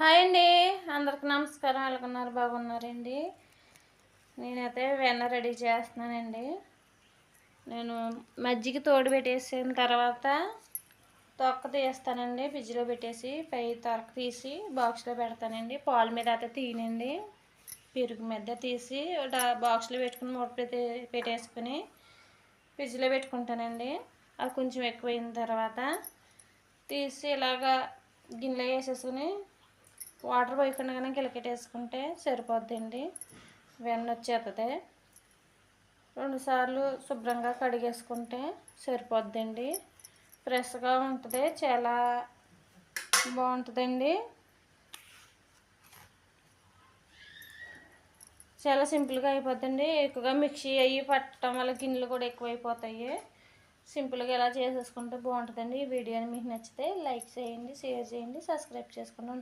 Hi అండి. అందరికి నమస్కారం. ఎలాగున్నారు బాగున్నారండి? నేనైతే వెన్న రెడీ చేస్తున్నానండి. నేను మజ్జిగ తోడు పెట్టేసిన తర్వాత తొక్క తీస్తానండి. ఫ్రిడ్జ్లో పెట్టేసి పై తొక్క తీసి బాక్స్లో పెడతానండి. పాలు మీద అయితే తీయనండి. పెరుగు మీద తీసి బాక్స్లో పెట్టుకుని మూట పెట్టేసుకుని ఫ్రిడ్జ్లో పెట్టుకుంటానండి. అది కొంచెం ఎక్కువైన తర్వాత తీసి ఇలాగా గిన్నెలో వేసేసుకుని వాటర్ పోయకుండా కానీ గిలకెట్టేసుకుంటే సరిపోద్దండి. వెన్న వచ్చేస్తుంది రెండుసార్లు శుభ్రంగా కడిగేసుకుంటే సరిపోద్దండి. ఫ్రెష్గా ఉంటుంది చాలా బాగుంటుందండి. చాలా సింపుల్గా అయిపోద్దండి. ఎక్కువగా మిక్సీ అయ్యి పట్టడం వల్ల గిన్నెలు కూడా ఎక్కువైపోతాయి. సింపుల్గా ఎలా చేసేసుకుంటే బాగుంటుందండి ఈ వీడియోని. మీకు నచ్చితే లైక్ చేయండి షేర్ చేయండి సబ్స్క్రైబ్ చేసుకుని